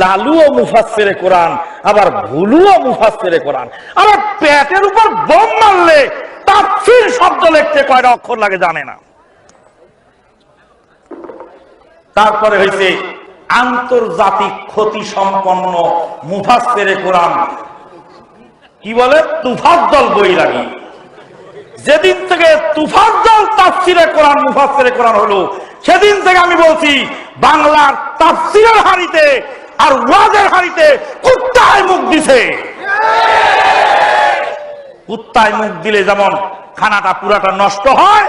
লালুও মুফাসসিরে কোরআন, আবার ভুলুও মুফাসসিরে কোরআন। আবার পেটের উপর বোম মারলে তাফসীর শব্দ লিখতে কয়টা অক্ষর লাগে জানে না। তারপরে হয়েছে আন্তর্জাতিক ক্ষতি সম্পন্ন মুফাসসিরে কোরআন। কি বলে? তুফাজ্জল বৈরাগী। যেদিন থেকে তুফাজ্জল তাফসিরে কোরআন, মুফাসসিরে কোরআন হলো, সেদিন থেকে আমি বলছি, বাংলার তাফসিরের হাড়িতে আর ওয়াজের হাড়িতে কুত্তায় মুখ দিছে। কুত্তায় মুখ দিলে যেমন খানাটা পুরাটা নষ্ট হয়,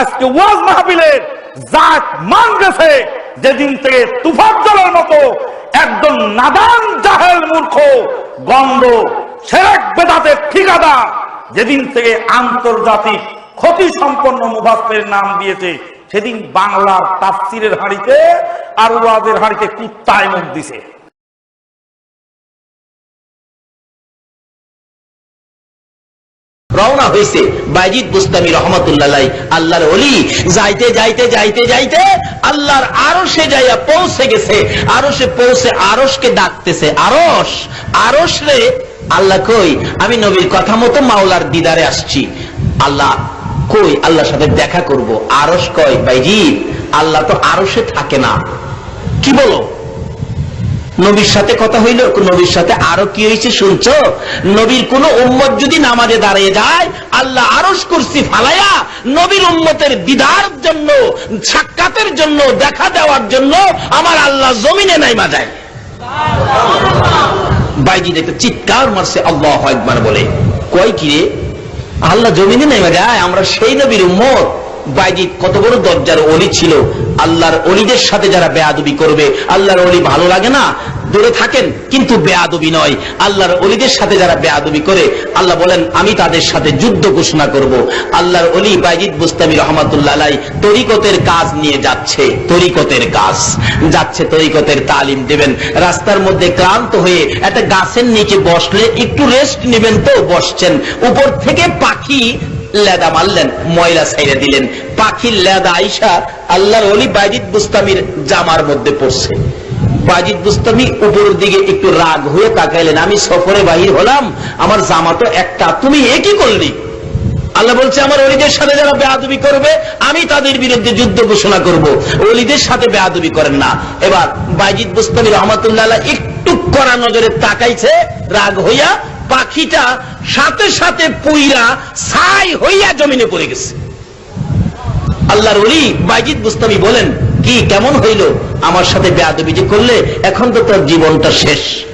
আজকে ওয়াজ মাহফিলের জাত মান গেছে যেদিন থেকে তুফাজ্জলের মতো একদম নাদান জাহেল মূর্খ গন্ধ সেরেক বেদাতের ঠিকাদার, যেদিন থেকে আন্তর্জাতিক ক্ষতি সম্পন্ন মুভাস্তের নাম দিয়েছে সেদিন বাংলার তাফসিরের হাড়িতে আর ওয়াজের হাড়িতে কুত্তায় মুখ দিছে। রওনা হয়েছে বাইজিদ বুস্তামি রহমতুল্লাহ আল্লাহর অলি যাইতে যাইতে যাইতে যাইতে আল্লাহর আরশে যাইয়া পৌঁছে গেছে। আরশে পৌঁছে আরশকে ডাকতেছে, আরশ আরশ রে। আল্লাহ কই, আমি নবীর কথা মতো মাওলার দিদারে আসছি। আল্লাহ কই আল্লাহর সাথে দেখা করব? আরশ কয় বাইজিদ আল্লাহ তো আরশে থাকে না। কি বলো? নবীর সাথে কথা হইল, নবীর সাথে আরও কি হয়েছে শুনছো? নবীর কোন উম্মত যদি নামাজে দাঁড়িয়ে যায়, আল্লাহ আরস করছি ফালাইয়া নবীর উম্মতের দিদার জন্য, সাক্ষাতের জন্য, দেখা দেওয়ার জন্য আমার আল্লাহ জমিনে নাই মাজায়। বাইজি দেখতে চিৎকার মারছে, আল্লাহ একবার বলে। কয় কি রে? আল্লাহ জমিনে নেমে যায় আমরা সেই নবীর উম্মত। বাইজি, কত বড় দরজার অলি ছিল। আল্লাহর অলিদের সাথে যারা বেয়াদবি করবে, আল্লাহর অলি ভালো লাগে না? দূরে থাকেন, কিন্তু বেয়াদবি নয়। আল্লাহর অলিদের সাথে যারা বেয়াদবি করে, আল্লাহ বলেন, আমি তাদের সাথে যুদ্ধ ঘোষণা করব। আল্লাহর অলি বাইজিদ বুস্তামি রহমাতুল্লাহ তরিকতের কাজ নিয়ে যাচ্ছে, তরিকতের কাজ। যাচ্ছে তরিকতের তালিম দেবেন। রাস্তার মধ্যে ক্লান্ত হয়ে একটা গাছের নিচে বসলে একটু রেস্ট নেবেন তো, বসছেন। উপর থেকে পাখি লেদা মারলেন, ময়লা ছাইড়ে দিলেন। পাখির লেদা আইসা আল্লাহর অলি বাইজিদ বুস্তামির জামার মধ্যে পড়ছে। বাজিদ বুস্তামি উপরের দিকে একটু রাগ হয়ে তাকাইলেন। আমি সফরে বাহির হলাম, আমার জামা তো একটা, তুমি একই করলি? আল্লাহ বলছে, আমার অলিদের সাথে যারা বেয়াদবি করবে, আমি তাদের বিরুদ্ধে যুদ্ধ ঘোষণা করব। অলিদের সাথে বেয়াদবি করেন না। এবার বাইজিদ বুস্তামি রহমতুল্লাহ একটু কড়া নজরে তাকাইছে, রাগ হইয়া পাখিটা সাথে সাথে পুইরা ছাই হইয়া জমিনে পড়ে গেছে। আল্লাহর অলি বাইজিদ বুস্তমি বলেন কি কেমন হইল? আমার সাথে যে করলে এখন তো তার জীবনটা শেষ।